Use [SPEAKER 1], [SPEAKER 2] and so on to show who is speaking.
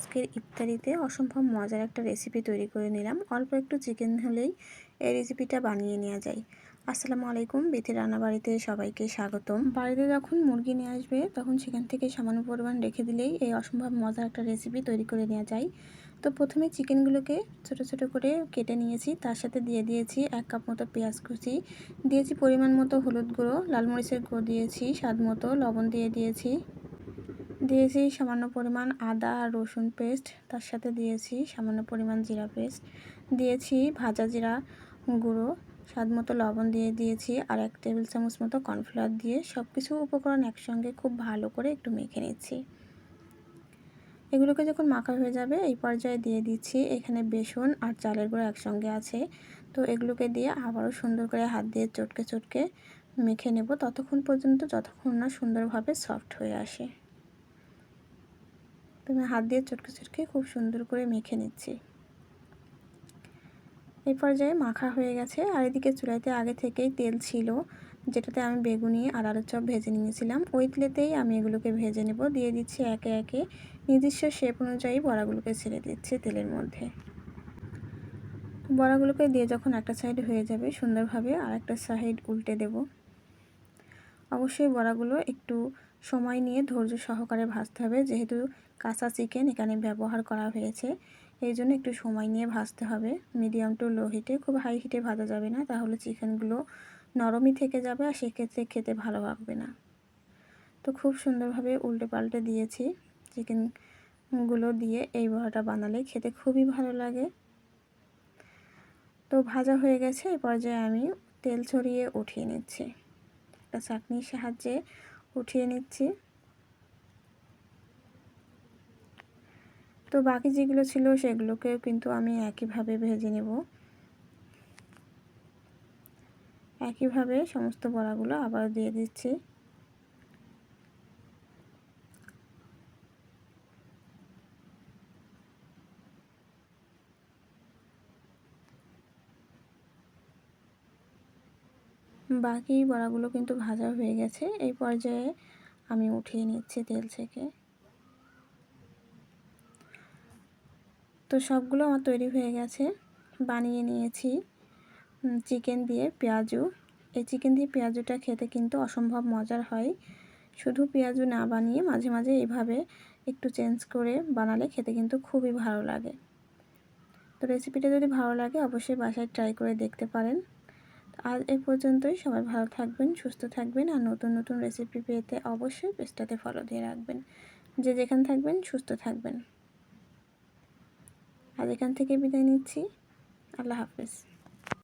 [SPEAKER 1] আজকের ইফতারিতে অসম্ভব মজার একটা রেসিপি তৈরি করে নিলাম। অল্প একটু চিকেন হলেই এই রেসিপিটা বানিয়ে নেওয়া যায়। আসসালামু আলাইকুম বেথি রান্নাবাড়িতে সবাইকে স্বাগতম। বাড়িতে যখন মুরগি নিয়ে আসবে, তখন সেখান থেকে সামান্য পরিমাণ রেখে দিলেই এই অসম্ভব মজার একটা রেসিপি তৈরি করে নেওয়া যায়। তো প্রথমে চিকেনগুলোকে ছোট ছোট করে কেটে নিয়েছি। তার সাথে দিয়ে দিয়েছি এক কাপ মতো পেঁয়াজ কুচি। দিয়েছি পরিমাণ মতো হলুদ গুঁড়ো, লাল মরিচের গুঁড়ো দিয়েছি, স্বাদ মতো লবণ দিয়ে দিয়েছি। দিয়েছি সামান্য পরিমাণ আদা আর রসুন পেস্ট, তার সাথে দিয়েছি সামান্য পরিমাণ জিরা পেস্ট। দিয়েছি ভাজা জিরা গুঁড়ো, স্বাদ মতো লবণ দিয়ে দিয়েছি আর এক টেবিল চামচ মতো কর্নফ্লাওয়ার দিয়ে সব কিছু উপকরণ একসঙ্গে খুব ভালো করে একটু মেখে নিচ্ছি। এগুলোকে যখন মাখা হয়ে যাবে, এই পর্যায়ে দিয়ে দিচ্ছি এখানে বেসন আর চালের গুঁড়ো একসঙ্গে আছে। তো এগুলোকে দিয়ে আবারও সুন্দর করে হাত দিয়ে চটকে চটকে মেখে নেব, ততক্ষণ পর্যন্ত যতক্ষণ না সুন্দরভাবে সফট হয়ে আসে। তুমি হাত দিয়ে চটকে চটকে খুব সুন্দর করে মেখে নিচ্ছি। এই পর্যায়ে মাখা হয়ে গেছে। আর এদিকে চুলাইতে আগে থেকেই তেল ছিল, যেটাতে আমি বেগুনি আর আলুর চপ ভেজে নিয়েছিলাম। ওই তেলেতেই আমি এগুলোকে ভেজে নেব। দিয়ে দিচ্ছি একে একে নির্দিষ্ট শেপ অনুযায়ী বড়াগুলোকে ছেড়ে দিচ্ছি তেলের মধ্যে। বড়াগুলোকে দিয়ে যখন একটা সাইড হয়ে যাবে, সুন্দরভাবে আর একটা সাইড উল্টে দেব। অবশ্যই বড়াগুলো একটু সময় নিয়ে ধৈর্য সহকারে ভাজতে হবে। যেহেতু কাঁচা চিকেন এখানে ব্যবহার করা হয়েছে, এই জন্য একটু সময় নিয়ে ভাজতে হবে। মিডিয়াম টু লো হিটে খুব হাই হিটে ভাজা যাবে না, তাহলে চিকেনগুলো নরমই থেকে যাবে আর সেক্ষেত্রে খেতে ভালো লাগবে না। তো খুব সুন্দরভাবে উল্টে পাল্টে দিয়েছি চিকেনগুলো দিয়ে এই বড়াটা বানালে খেতে খুবই ভালো লাগে। তো ভাজা হয়ে গেছে এই পর্যায়ে আমি তেল ছড়িয়ে উঠিয়ে নিচ্ছি। একটা চাটনির সাহায্যে উঠিয়ে নিচ্ছি। তো বাকি যেগুলো ছিল সেগুলোকেও কিন্তু আমি একইভাবে ভেজে নেব। একইভাবে সমস্ত বড়াগুলো আবার দিয়ে দিচ্ছি। বাকি বড়াগুলো কিন্তু ভাজা হয়ে গেছে। এই পর্যায়ে আমি উঠিয়ে নিচ্ছি তেল থেকে। তো সবগুলো আমার তৈরি হয়ে গেছে। বানিয়ে নিয়েছি চিকেন দিয়ে পেঁয়াজু। এই চিকেন দিয়ে পেঁয়াজুটা খেতে কিন্তু অসম্ভব মজার হয়। শুধু পেঁয়াজু না বানিয়ে মাঝে মাঝে এইভাবে একটু চেঞ্জ করে বানালে খেতে কিন্তু খুবই ভালো লাগে। তো রেসিপিটা যদি ভালো লাগে, অবশ্যই বাসায় ট্রাই করে দেখতে পারেন। আজ এ পর্যন্তই। সবাই ভালো থাকবেন, সুস্থ থাকবেন আর নতুন নতুন রেসিপি পেতে অবশ্যই পেজটাতে ফলো দিয়ে রাখবেন। যে যেখানে থাকবেন, সুস্থ থাকবেন। আর এখান থেকে বিদায় নিচ্ছি। আল্লাহ হাফেজ।